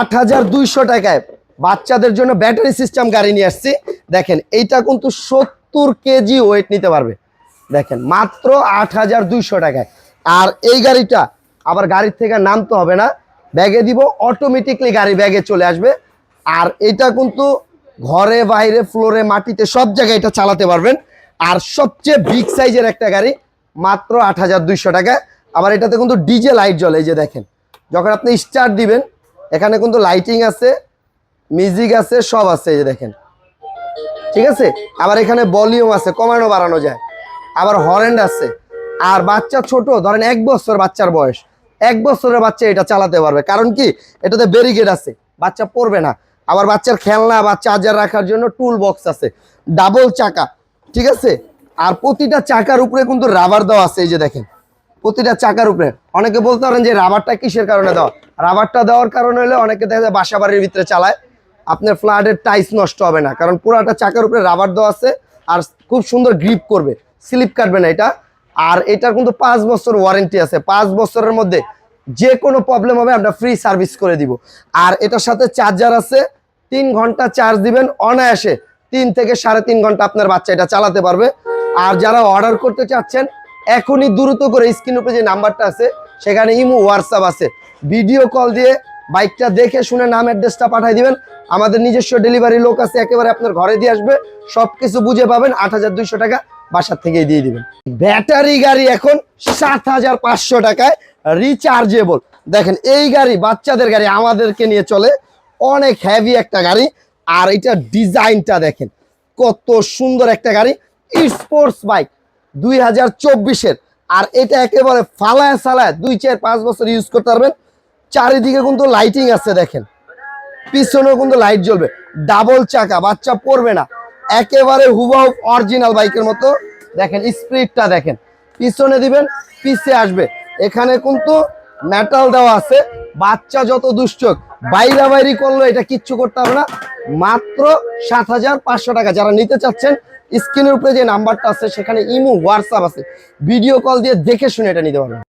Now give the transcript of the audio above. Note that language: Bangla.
আট হাজার দুইশো টাকায় বাচ্চাদের জন্য ব্যাটারি সিস্টেম গাড়ি নিয়ে আসছি। দেখেন, এইটা কিন্তু সত্তর কেজি ওয়েট নিতে পারবে। দেখেন, মাত্র আট হাজার দুইশো টাকায়। আর এই গাড়িটা আবার গাড়ির থেকে নামতে হবে না। ব্যাগে দিব অটোমেটিকলি গাড়ি ব্যাগে চলে আসবে। আর এটা কিন্তু ঘরে, বাইরে, ফ্লোরে, মাটিতে সব জায়গায় এটা চালাতে পারবেন। আর সবচেয়ে বিগ সাইজের একটা গাড়ি, মাত্র আট হাজার দুইশো টাকায়। আবার এটাতে কিন্তু ডিজে লাইট জ্বলে, এই যে দেখেন। যখন আপনি স্টার্ট দিবেন এখানে কিন্তু লাইটিং আছে মিউজিক আছে, সব আছে, এই যে দেখেন। ঠিক আছে? আবার এখানে ভলিউম আছে, কমানো বাড়ানো যায়। আবার হরেন্ড আছে। আর বাচ্চা ছোট, ধরেন এক বছর বাচ্চার বয়স, এক বছরের বাচ্চা এটা চালাতে পারবে। কারণ কি? এটাতে ব্যারিকেড আছে, বাচ্চা পড়বে না। আবার বাচ্চার খেলনা বা চার্জার রাখার জন্য টুল বক্স আছে ডাবল চাকা। ঠিক আছে? আর প্রতিটা চাকার উপরে কিন্তু রাবার দেওয়া আছে, এই যে দেখেন। প্রতিটা চাকার উপরে। অনেকে বলতে পারেন যে রাবারটা কিসের কারণে দেওয়া? রাবারটা দেওয়ার কারণে হলে অনেকে দেখা যায় বাসা বাড়ির ভিতরে চালায়। আপনার ফ্ল্যাটের টাইস নষ্ট হবে না, কারণ পুরাটা চাকার উপরে রাবার দেওয়া আছে আর খুব সুন্দর গ্রিপ করবে, স্লিপ কাটবে না এটা। আর এটার কিন্তু পাঁচ বছর ওয়ারেন্টি আছে। পাঁচ বছরের মধ্যে যে কোনো প্রবলেম হবে আমরা ফ্রি সার্ভিস করে দিব। আর এটার সাথে চার্জার আছে, তিন ঘণ্টা চার্জ দিবেন, অনায়াসে তিন থেকে সাড়ে তিন ঘণ্টা আপনার বাচ্চা এটা চালাতে পারবে। আর যারা অর্ডার করতে চাচ্ছেন এখনই দ্রুত করে স্ক্রিন উপরে যে নাম্বারটা আছে, সেখানে ইমো হোয়াটসঅ্যাপ আছে। ভিডিও কল দিয়ে বাইকটা দেখে শুনে নাম অ্যাড্রেসটা পাঠিয়ে দিবেন। আমাদের নিজস্ব ডেলিভারি লোক আছে, একেবারে আপনার ঘরে দিয়ে আসবে। সব কিছু বুঝে পাবেন, আট হাজার দুইশো টাকা বাসার থেকেই দিয়ে দিবেন। ব্যাটারি গাড়ি এখন সাত হাজার পাঁচশো টাকায় রিচার্জেবল দেখেন, এই গাড়ি বাচ্চাদের গাড়ি আমাদেরকে নিয়ে চলে। অনেক হেভি একটা গাড়ি। আর এটা ডিজাইনটা দেখেন, কত সুন্দর একটা গাড়ি। স্পোর্টস বাইক দুই হাজার চব্বিশের। আর এটা একেবারে ফালায় সালায় দুই, চার, পাঁচ বছর ইউজ করতে পারবেন। চারিদিকে কিন্তু লাইটিং আছে দেখেন। পিছনেও কিন্তু লাইট জ্বলবে। ডাবল চাকা, বাচ্চা পড়বে না। একেবারে হুবাহু অরিজিনাল বাইকের মতো। দেখেন স্পিডটা দেখেন। পিছনে দিবেন, পিছে আসবে। এখানে কিন্তু মেটাল দেওয়া আছে। বাচ্চা যত দুশ্চক বাইরা বাইরি করল এটা কিচ্ছু করতে হবে না। মাত্র সাত হাজার পাঁচশো টাকা। যারা নিতে চাচ্ছেন স্ক্রিনের উপরে যে নাম্বারটা আছে, সেখানে ইমো, হোয়াটসঅ্যাপ আছে। ভিডিও কল দিয়ে দেখে শুনে এটা নিতে পারবেন।